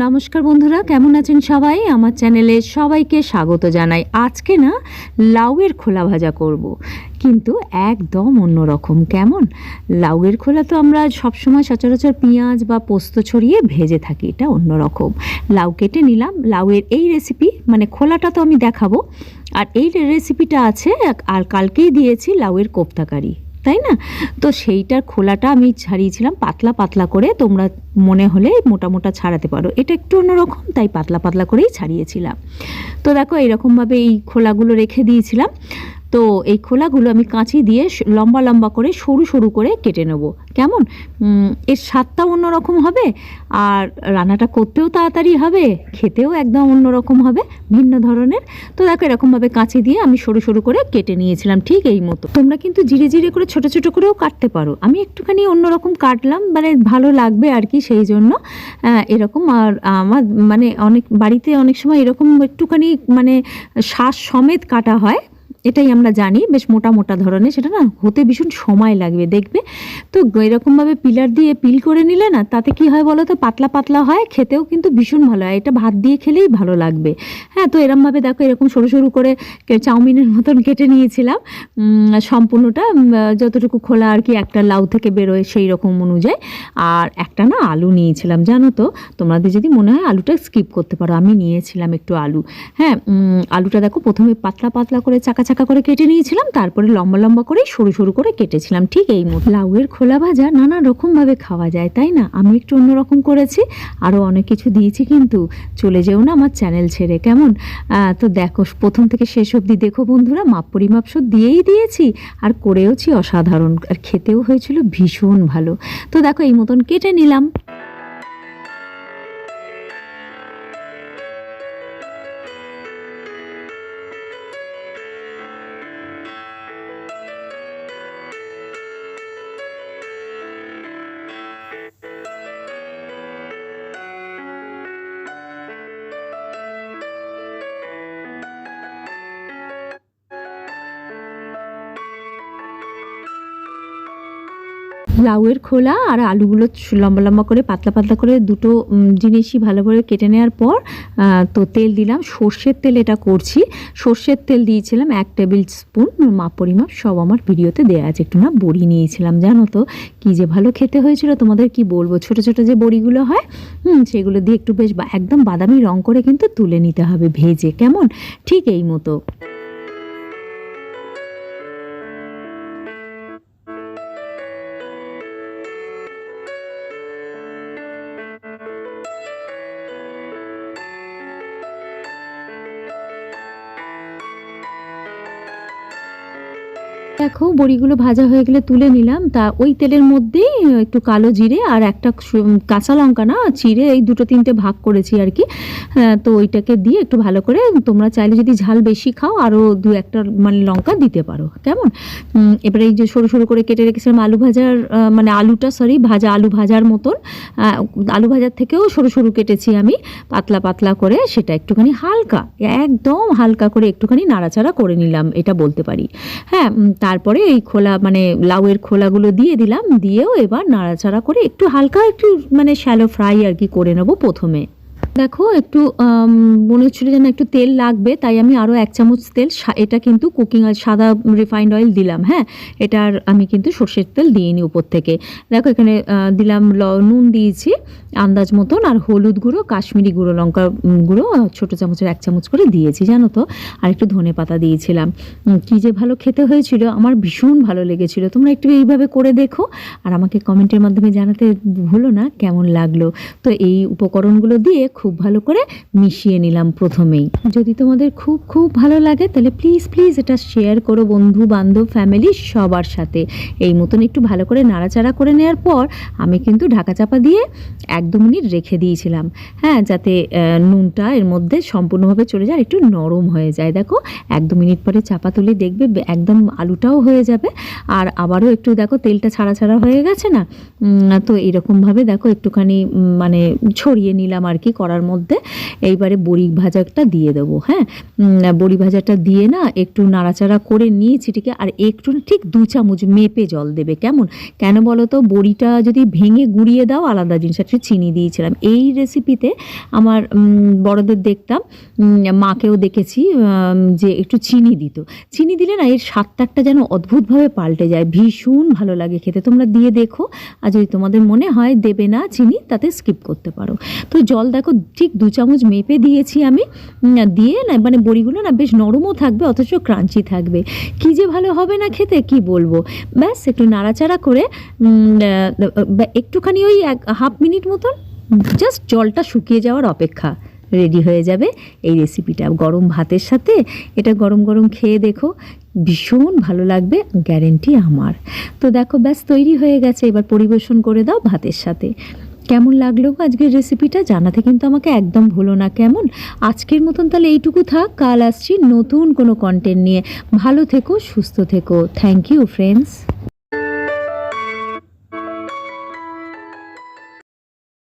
নমস্কার বন্ধুরা, কেমন আছেন সবাই? আমার চ্যানেলে সবাইকে স্বাগত জানাই। আজকে না, লাউয়ের খোলা ভাজা করব। কিন্তু একদম অন্যরকম কেমন? লাউয়ের খোলা তো আমরা সবসময় সচরাচর পেঁয়াজ বা পোস্ত ছড়িয়ে ভেজে থাকি, এটা অন্যরকম লাউ কেটে নিলাম। লাউয়ের এই রেসিপি মানে খোলাটা তো আমি দেখাবো। আর এই রেসিপিটা আছে, আর কালকেই দিয়েছি লাউয়ের কোপ্তাকারি তাই না? তো সেইটার খোলাটা আমি ছাড়িয়েছিলাম পাতলা পাতলা করে, তোমরা মনে হলে মোটা মোটা ছাড়াতে পারো। এটা একটু অন্যরকম, তাই পাতলা পাতলা করেই ছাড়িয়েছিলাম। তো দেখো, এইরকমভাবে এই খোলাগুলো রেখে দিয়েছিলাম। তো এই খোলাগুলো আমি কাঁচি দিয়ে লম্বা লম্বা করে সরু সরু করে কেটে নেব। কেমন? এর স্বাদটাও অন্যরকম হবে, আর রান্নাটা করতেও তাড়াতাড়ি হবে, খেতেও একদম অন্যরকম হবে, ভিন্ন ধরনের। তো দেখো এরকমভাবে কাঁচি দিয়ে আমি সরু সরু করে কেটে নিয়েছিলাম ঠিক এই মতো। তোমরা কিন্তু জিরে জিরে করে ছোট ছোট করেও কাটতে পারো। আমি একটুখানি অন্যরকম কাটলাম মানে ভালো লাগবে আর কি সেই জন্য। এরকম আর আমার মানে অনেক, বাড়িতে অনেক সময় এরকম একটুখানি মানে শ্বাস সমেত কাটা হয়। এটাই আমরা জানি, বেশ মোটা মোটা ধরনের, সেটা না হতে ভীষণ সময় লাগবে, দেখবে। তো এরকমভাবে পিলার দিয়ে পিল করে নিলে না, তাতে কি হয় বলো তো, পাতলা পাতলা হয়, খেতেও কিন্তু ভীষণ ভালো হয়, এটা ভাত দিয়ে খেলেই ভালো লাগবে। হ্যাঁ তো এরমভাবে দেখো, এরকম সরু সরু করে চাউমিনের মতন কেটে নিয়েছিলাম। সম্পূর্ণটা যতটুকু খোলা আর কি, একটা লাউ থেকে বেরোয় সেই রকম অনুযায়ী। আর একটা না আলু নিয়েছিলাম, জানো তো? তোমাদের যদি মনে হয় আলুটা স্কিপ করতে পারো, আমি নিয়েছিলাম একটু আলু। হ্যাঁ আলুটা দেখো, প্রথমে পাতলা পাতলা করে চাকা চাকা করে কেটে নিয়েছিলাম, তারপরে লম্বা লম্বা করে সরু সরু করে কেটেছিলাম। ঠিক এই মতো লাউয়ের খোলা ভাজা নানা রকমভাবে খাওয়া যায়, তাই না? আমি একটু অন্যরকম করেছি আরও অনেক কিছু দিয়েছি কিন্তু চলে যেও না আমার চ্যানেল ছেড়ে, কেমন? তো দেখো, প্রথম থেকে শেষ অবধি দেখো বন্ধুরা, মাপ পরিমাপ সব দিয়েই দিয়েছি, আর করেওছি অসাধারণ, আর খেতেও হয়েছিল ভীষণ ভালো। তো দেখো এই মতন কেটে নিলাম। লাউয়ের খোলা আর আলুগুলো লম্বা লম্বা করে, পাতলা পাতলা করে দুটো জিনিসই ভালো করে কেটে নেওয়ার পর তো তেল দিলাম। সর্ষের তেল এটা করছি। সর্ষের তেল দিয়েছিলাম এক টেবিল স্পুন মাপ পরিমাপ সব আমার ভিডিওতে দেওয়া আছে। একটু না বড়ি নিয়েছিলাম, জানো তো? কি যে ভালো খেতে হয়েছিল, তোমাদের কি বলব? ছোট ছোট যে বড়িগুলো হয়, হুম, সেগুলো দিয়ে একটু বেশ একদম বাদামি রং করে কিন্তু তুলে নিতে হবে ভেজে, কেমন? ঠিক এই মতো। দেখো বড়িগুলো ভাজা হয়ে গেলে তুলে নিলাম। তা ওই তেলের মধ্যেই একটু কালো জিরে আর একটা কাঁচা লঙ্কা না চিড়ে এই দুটো তিনটে ভাগ করেছি আর কি। হ্যাঁ, তো ওইটাকে দিয়ে একটু ভালো করে তোমরা চাইলে যদি ঝাল বেশি খাও আরও দু একটা মানে লঙ্কা দিতে পারো। কেমন? এবারে এই যে সরু সরু করে কেটে রেখেছিলাম আলু ভাজার মানে আলুটা সরি ভাজা আলু ভাজার মতন। আলু ভাজার থেকেও সরু সরু কেটেছি আমি পাতলা পাতলা করে সেটা একটুখানি হালকা একদম হালকা করে একটুখানি নাড়াচাড়া করে নিলাম এটা বলতে পারি। হ্যাঁ তারপরে এই খোলা মানে লাউয়ের খোলাগুলো দিয়ে দিলাম, দিয়েও এবার নাড়াচাড়া করে একটু হালকা একটু মানে শ্যালো ফ্রাই আর কি করে নেব প্রথমে। দেখো, একটু মনে হচ্ছিল যেন একটু তেল লাগবে, তাই আমি আরও এক চামচ তেল এটা কিন্তু কুকিং অয়েল সাদা রিফাইন্ড অয়েল দিলাম হ্যাঁ? এটার আমি কিন্তু সর্ষের তেল দিইনি উপর থেকে। দেখো, এখানে দিলাম ল- নুন দিয়েছি, আন্দাজ মতন, আর হলুদ গুঁড়ো, কাশ্মীরি গুঁড়ো, লঙ্কা গুঁড়ো ছোটো চামচের এক চামচ করে দিয়েছি, জানো তো? আর একটু ধনে পাতা দিয়েছিলাম। কি যে ভালো খেতে হয়েছিল, আমার ভীষণ ভালো লেগেছিল। তোমরা একটু এইভাবে করে দেখো, আর আমাকে কমেন্টের মাধ্যমে জানাতে ভুলো না, কেমন লাগল। তো এই উপকরণগুলো দিয়ে খুব ভালো করে মিশিয়ে নিলাম প্রথমেই। যদি তোমাদের খুব খুব ভালো লাগে, তাহলে প্লিজ প্লিজ এটা শেয়ার করো বন্ধু, বান্ধব ফ্যামিলি সবার সাথে। এই মতন একটু ভালো করে নাড়াচাড়া করে নেওয়ার পর আমি কিন্তু ঢাকা চাপা দিয়ে এক দু মিনিট রেখে দিয়েছিলাম। হ্যাঁ যাতে নুনটা এর মধ্যে সম্পূর্ণভাবে চলে যায় একটু নরম হয়ে যায়। দেখো, এক দু মিনিট পরে চাপা তুলে দেখবে একদম আলুটাও হয়ে যাবে। আর আবারও একটু দেখো, তেলটা ছাড়া ছাড়া হয়ে গেছে না? তো এরকমভাবে দেখো একটুখানি মানে ছড়িয়ে নিলাম আর কি কড়া কড়ার মধ্যে এইবারে বড়ি ভাজাটা দিয়ে দেবো হ্যাঁ? বড়ি ভাজাটা দিয়ে না একটু নাড়াচাড়া করে নিয়ে ছিটিকে আর একটু ঠিক দু চামচ মেপে জল দেবে, কেমন? কেন বলো তো বড়িটা যদি ভেঙে গুঁড়িয়ে দাও, আলাদা জিনিস একটু চিনি দিয়েছিলাম। এই রেসিপিতে আমার বড়দের দেখতাম মাকেও দেখেছি যে একটু চিনি দিত। চিনি দিলে না এর স্বাদটা একটা যেন অদ্ভুতভাবে পাল্টে যায়, ভীষণ ভালো লাগে খেতে। তোমরা দিয়ে দেখো, আর যদি তোমাদের মনে হয় দেবে না চিনি, তাতে স্কিপ করতে পারো। তো জল দেখো ঠিক দু চামচ মেপে দিয়েছি আমি। দিয়ে না মানে বড়িগুলো না বেশ নরমও থাকবে, অথচ ক্রাঞ্চি থাকবে। কি যে ভালো হবে না খেতে, কি বলব? ব্যাস, একটু নাড়াচাড়া করে একটুখানি ওই এক, হাফ মিনিট মতন জাস্ট জলটা শুকিয়ে যাওয়ার অপেক্ষা রেডি হয়ে যাবে এই রেসিপিটা গরম ভাতের সাথে এটা গরম গরম খেয়ে দেখো, ভীষণ ভালো লাগবে গ্যারেন্টি আমার। তো দেখো, ব্যাস, তৈরি হয়ে গেছে। এবার পরিবেশন করে দাও ভাতের সাথে। কেমন লাগল আজকের রেসিপিটা জানাতে কিন্তু আমাকে একদম ভুলো না, কেমন? আজকের মতন তাহলে এইটুকু থাক, কাল আসছি নতুন কোনো কন্টেন্ট নিয়ে। ভালো থেকো, সুস্থ থেকো। Thank you friends